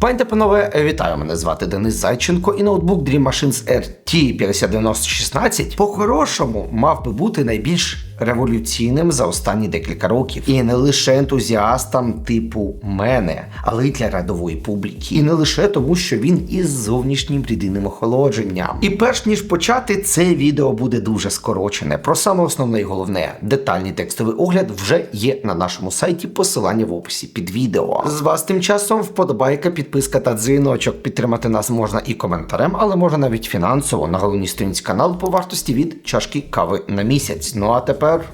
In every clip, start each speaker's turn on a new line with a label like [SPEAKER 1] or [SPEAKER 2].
[SPEAKER 1] Пані та панове, вітаю! Мене звати Денис Зайченко, і ноутбук Dream Machines RT 509016 по-хорошому мав би бути найбільш революційним за останні декілька років. І не лише ентузіастам типу мене, але й для рядової публіки. І не лише тому, що він із зовнішнім рідинним охолодженням. І перш ніж почати, це відео буде дуже скорочене. Про саме основне і головне детальний текстовий огляд вже є на нашому сайті. Посилання в описі під відео. З вас тим часом вподобайка, підписка та дзвіночок. Підтримати нас можна і коментарем, але можна навіть фінансово на головній сторінці каналу по вартості від чашки кави на місяць. Ну а тепер.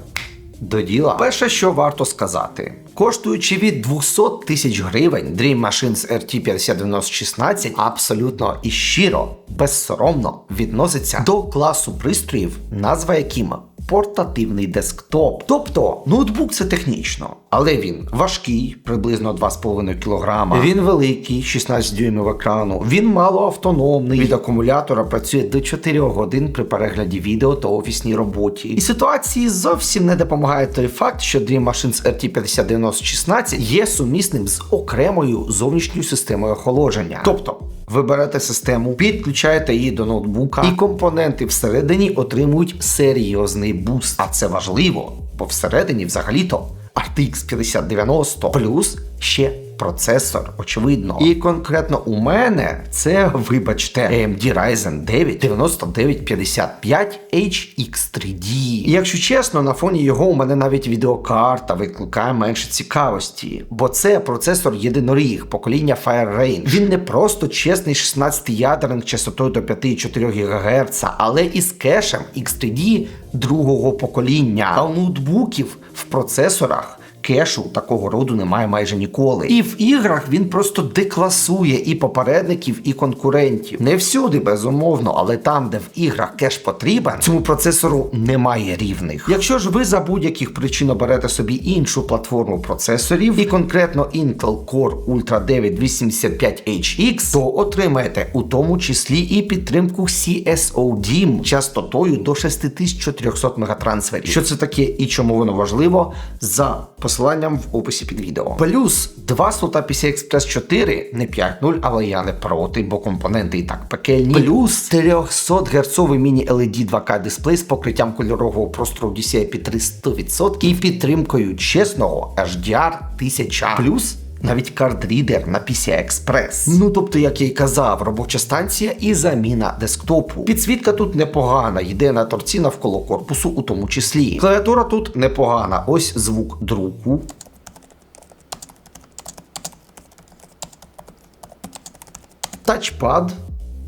[SPEAKER 1] До діла. Перше, що варто сказати, коштуючи від 200 тисяч гривень, Dream Machines RT 509016 абсолютно і щиро, безсоромно відноситься до класу пристроїв, назва яким портативний десктоп. Тобто ноутбук це технічно, але він важкий, приблизно 2,5 кг. Він великий, 16 дюймів екрану. Він малоавтономний. Від акумулятора працює до 4 годин при перегляді відео та офісній роботі. І ситуації зовсім не допомагає той факт, що Dream Machines RT 509016 є сумісним з окремою зовнішньою системою охолодження. Тобто. Ви берете систему, підключаєте її до ноутбука, і компоненти всередині отримують серйозний буст. А це важливо, бо всередині взагалі-то RTX 5090 плюс ще процесор, очевидно. І конкретно у мене це, вибачте, AMD Ryzen 9 9955 HX3D. І якщо чесно, на фоні його у мене навіть відеокарта викликає менше цікавості, бо це процесор єдиноріг покоління Fire Rain. Він не просто чесний 16-ядерник частотою до 5,4 ГГц, але і з кешем X3D другого покоління. А у ноутбуків в процесорах кешу такого роду немає майже ніколи. І в іграх він просто декласує і попередників, і конкурентів. Не всюди, безумовно, але там, де в іграх кеш потрібен, цьому процесору немає рівних. Якщо ж ви за будь-яких причин оберете собі іншу платформу процесорів, і конкретно Intel Core Ultra 9 85HX, то отримаєте у тому числі і підтримку CSODIMM частотою до 6400 мегатрансферів. Що це таке і чому воно важливо? За посиланням в описі під відео. Плюс два слота PCI Express 4, не 5.0, але я не проти, бо компоненти і так пекельні. Плюс 300 герцовий міні-LED 2К дисплей з покриттям кольорового простору DCI-P3 100% і підтримкою чесного HDR 1000. Плюс навіть кардрідер на PCI Express. Ну тобто, як я й казав, робоча станція і заміна десктопу. Підсвітка тут непогана, йде на торці навколо корпусу, у тому числі. Клавіатура тут непогана. Ось звук друку. Тачпад.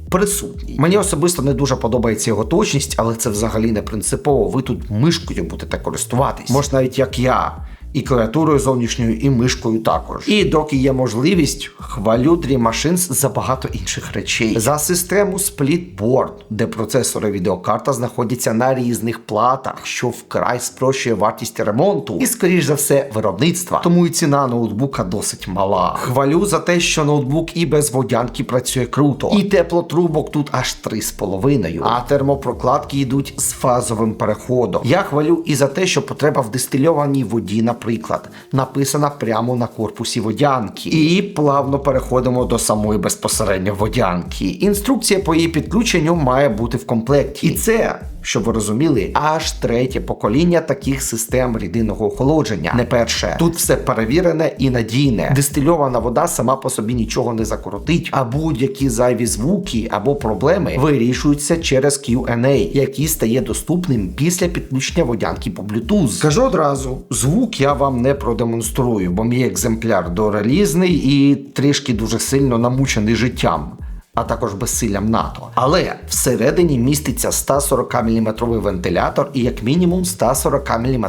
[SPEAKER 1] Присутній. Мені особисто не дуже подобається його точність, але це взагалі не принципово. Ви тут мишкою будете користуватись. Може, навіть як я. І клавіатурою зовнішньою, і мишкою також. І доки є можливість, хвалю Dream Machines за багато інших речей. За систему Splitboard, де процесори відеокарта знаходяться на різних платах, що вкрай спрощує вартість ремонту і, скоріш за все, виробництва. Тому і ціна ноутбука досить мала. Хвалю за те, що ноутбук і без водянки працює круто. І теплотрубок тут аж 3,5. А термопрокладки йдуть з фазовим переходом. Я хвалю і за те, що потреба в дистильованій воді, наприклад, написана прямо на корпусі водянки. І плавно переходимо до самої безпосередньо водянки. Інструкція по її підключенню має бути в комплекті. І це. Щоб ви розуміли, аж третє покоління таких систем рідинного охолодження. Не перше. Тут все перевірене і надійне. Дистильована вода сама по собі нічого не закоротить, а будь-які зайві звуки або проблеми вирішуються через Q&A, який стає доступним після підключення водянки по Bluetooth. Скажу одразу, звук я вам не продемонструю, бо мій екземпляр дорелізний і трішки дуже сильно намучений життям а також безсиллям НАТО. Але всередині міститься 140 мм вентилятор і як мінімум 140 мм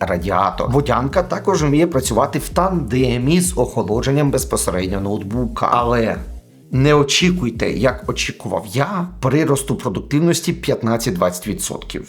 [SPEAKER 1] радіатор. Водянка також вміє працювати в тандемі з охолодженням безпосередньо ноутбука. Але не очікуйте, як очікував я, приросту продуктивності 15-20%.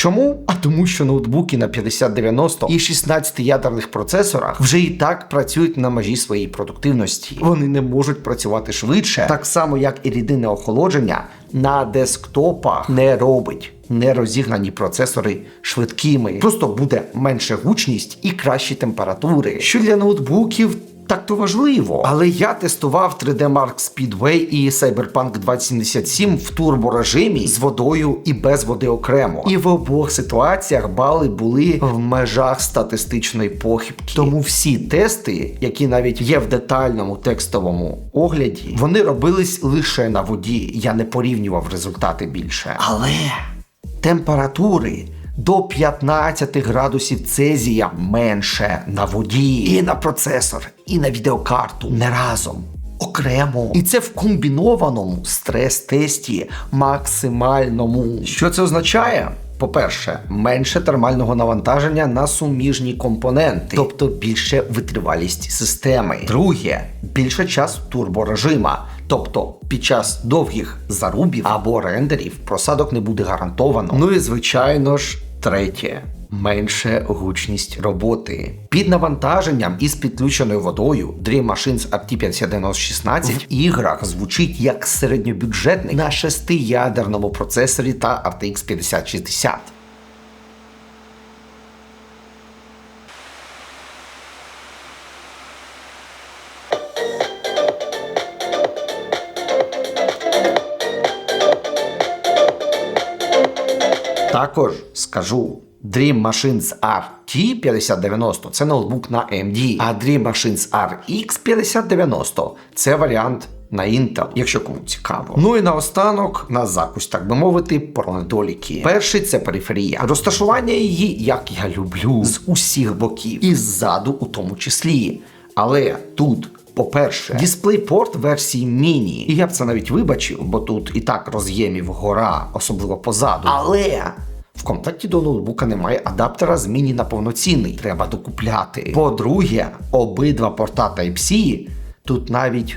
[SPEAKER 1] Чому? А тому, що ноутбуки на 5090 і 16 ядерних процесорах вже і так працюють на межі своєї продуктивності. Вони не можуть працювати швидше, так само як і рідинне охолодження на десктопах не робить. Не розігнані процесори швидкими, просто буде менше гучність і кращі температури, що для ноутбуків так то важливо. Але я тестував 3D Mark Speedway і Cyberpunk 2077 в турборежимі з водою і без води окремо. І в обох ситуаціях бали були в межах статистичної похибки. Тому всі тести, які навіть є в детальному текстовому огляді, вони робились лише на воді. Я не порівнював результати більше. Але температури. До 15 градусів Цезія менше на воді, і на процесор, і на відеокарту не разом. Окремо. І це в комбінованому стрес-тесті максимальному. Що це означає? По-перше, менше термального навантаження на суміжні компоненти, тобто більше витривалість системи. Друге, більше час турборежима, тобто під час довгих зарубів або рендерів просадок не буде гарантовано. Ну і звичайно ж, третє. Менше гучність роботи під навантаженням із підключеною водою Dream Machines RT509016 в іграх звучить як середньобюджетний на шестиядерному процесорі та RTX 5060. Також скажу. Dream Machines RT 5090 це ноутбук на AMD, а Dream Machines RX 5090 це варіант на Intel, якщо кому цікаво. Ну і наостанок на закусь, так би мовити, про недоліки. Перший це периферія. Розташування її, як я люблю, з усіх боків, і ззаду у тому числі. Але тут. По-перше, DisplayPort версії міні. І я б це навіть вибачив, бо тут і так роз'ємів гора, особливо позаду. Але в комплекті до ноутбука немає адаптера з міні на повноцінний. Треба докупляти. По-друге, обидва порта Type-C тут навіть.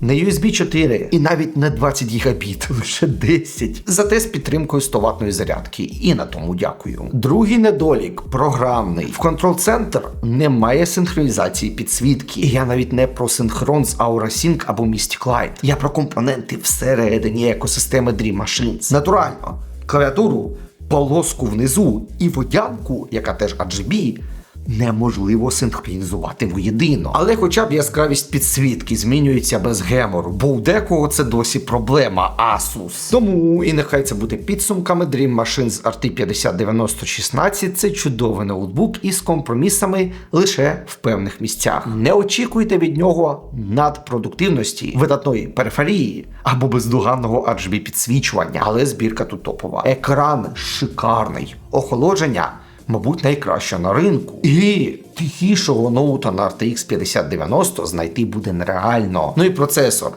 [SPEAKER 1] Не USB 4 і навіть не 20 гігабіт, лише 10. Зате з підтримкою 100 ватної зарядки. І на тому дякую. Другий недолік програмний. В Control Center немає синхронізації підсвітки. Я навіть не про синхрон з AuraSync або Mystic Light. Я про компоненти всередині екосистеми Dream Machines. Натурально, клавіатуру, полоску внизу і водянку, яка теж RGB, неможливо синхронізувати воєдино. Але хоча б яскравість підсвітки змінюється без гемору, бо у декого це досі проблема Asus. Тому і нехай це буде підсумками Dream Machines RT509016 це чудовий ноутбук із компромісами лише в певних місцях. Не очікуйте від нього надпродуктивності, видатної периферії або бездоганного RGB підсвічування, але збірка тут топова. Екран шикарний, охолодження мабуть, найкраща на ринку. І тихішого ноута на RTX 5090 знайти буде нереально. Ну і процесор.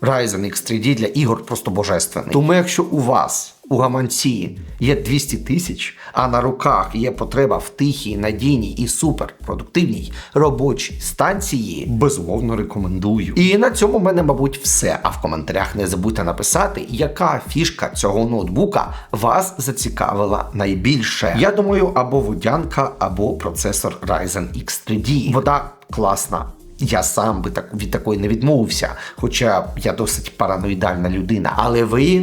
[SPEAKER 1] Ryzen X3D для ігор просто божественний. Тому якщо у вас у гаманці є 200 тисяч, а на руках є потреба в тихій, надійній і суперпродуктивній робочій станції, безумовно рекомендую. І на цьому в мене, мабуть, все. А в коментарях не забудьте написати, яка фішка цього ноутбука вас зацікавила найбільше. Я думаю, або водянка, або процесор Ryzen X3D. Вода класна. Я сам би так від такої не відмовився, хоча я досить параноїдальна людина. Але ви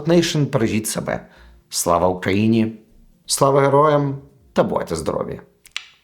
[SPEAKER 1] Root Nation. Бережіть себе. Слава Україні! Слава героям та будьте здорові!